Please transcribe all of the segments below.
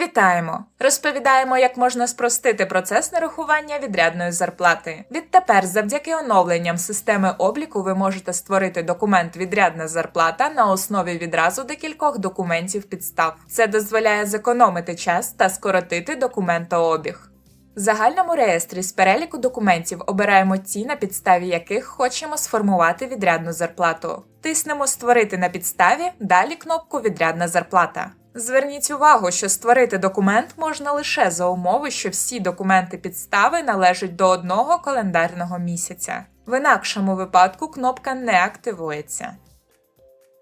Вітаємо! Розповідаємо, як можна спростити процес нарахування відрядної зарплати. Відтепер, завдяки оновленням системи обліку, ви можете створити документ відрядна зарплата на основі відразу декількох документів підстав. Це дозволяє зекономити час та скоротити документообіг. В загальному реєстрі з переліку документів обираємо ті, на підставі яких хочемо сформувати відрядну зарплату. Тиснемо Створити на підставі, далі кнопку Відрядна зарплата. Зверніть увагу, що створити документ можна лише за умови, що всі документи підстави належать до одного календарного місяця. В інакшому випадку кнопка не активується.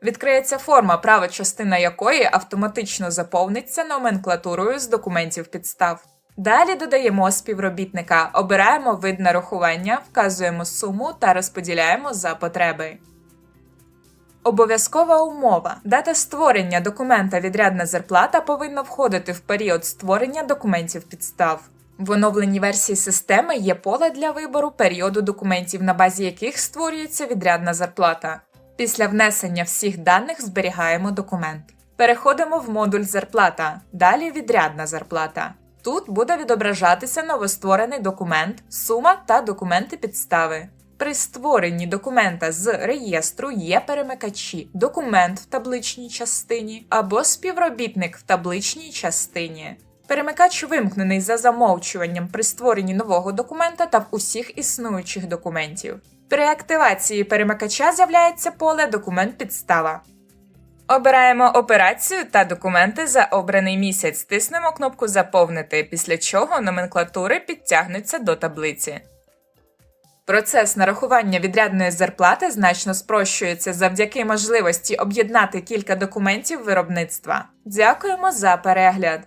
Відкриється форма, права частина якої автоматично заповниться номенклатурою з документів підстав. Далі додаємо співробітника, обираємо вид нарахування, вказуємо суму та розподіляємо за потреби. Обов'язкова умова. Дата створення документа відрядна зарплата повинна входити в період створення документів підстав. В оновленій версії системи є поле для вибору періоду документів, на базі яких створюється відрядна зарплата. Після внесення всіх даних зберігаємо документ. Переходимо в модуль зарплата, далі відрядна зарплата. Тут буде відображатися новостворений документ, сума та документи підстави. При створенні документа з реєстру є перемикачі документ в табличній частині або співробітник в табличній частині. Перемикач вимкнений за замовчуванням при створенні нового документа та в усіх існуючих документів. При активації перемикача з'являється поле Документ підстава. Обираємо операцію та документи за обраний місяць. Тиснемо кнопку Заповнити, після чого номенклатури підтягнуться до таблиці. Процес нарахування відрядної зарплати значно спрощується завдяки можливості об'єднати кілька документів виробництва. Дякуємо за перегляд!